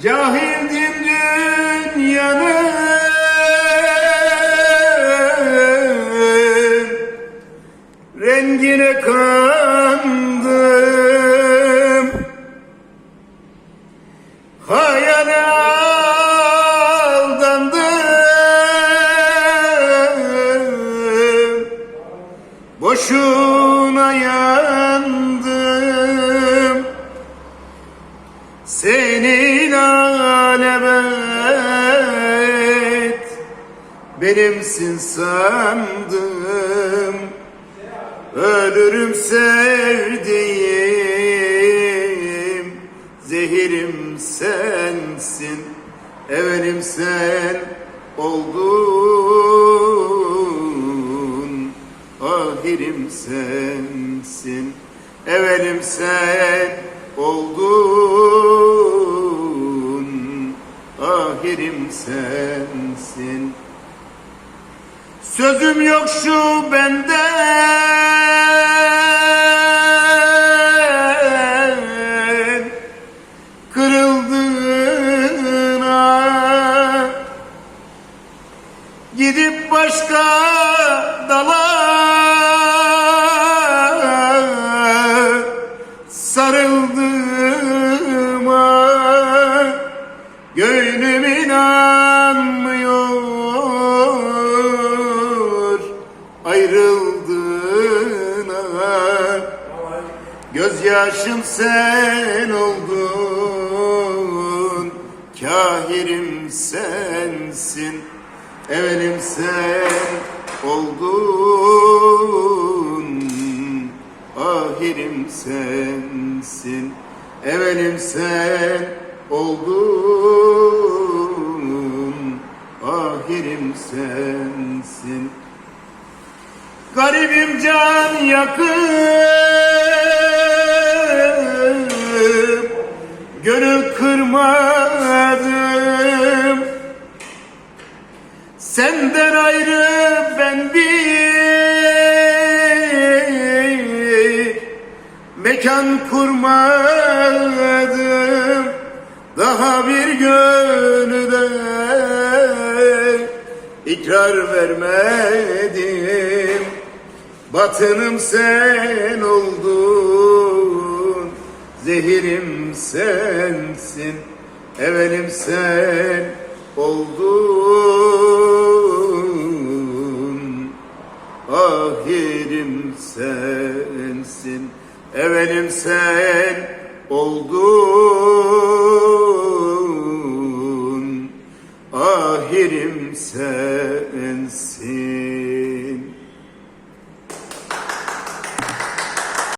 Cahildim dünyanın Rengine kandım. Hayale aldandım. Boşuna yandım Seni lalebet Benimsin sandım. Ölürüm sevdiğim. Zehirim sensin. Evelim sen oldun. Ahirim sensin. Evelim sen oldun Ahirim sensin. Sözüm yok şu benden Kırıldığına Gidip başka dala Gözyaşım sen oldun Kahirim sensin Evelim sen oldun Ahirim sensin Evelim sen oldun Ahirim sensin. Garibim can yakıp Senden ayrı ben bir Mekan kurmadım Daha bir gönüde ikrar vermedim Batınım sen oldun. Zehirim sensin Evelim sen oldun Ahirim sensin Evelim sen oldun. Ahirim sensin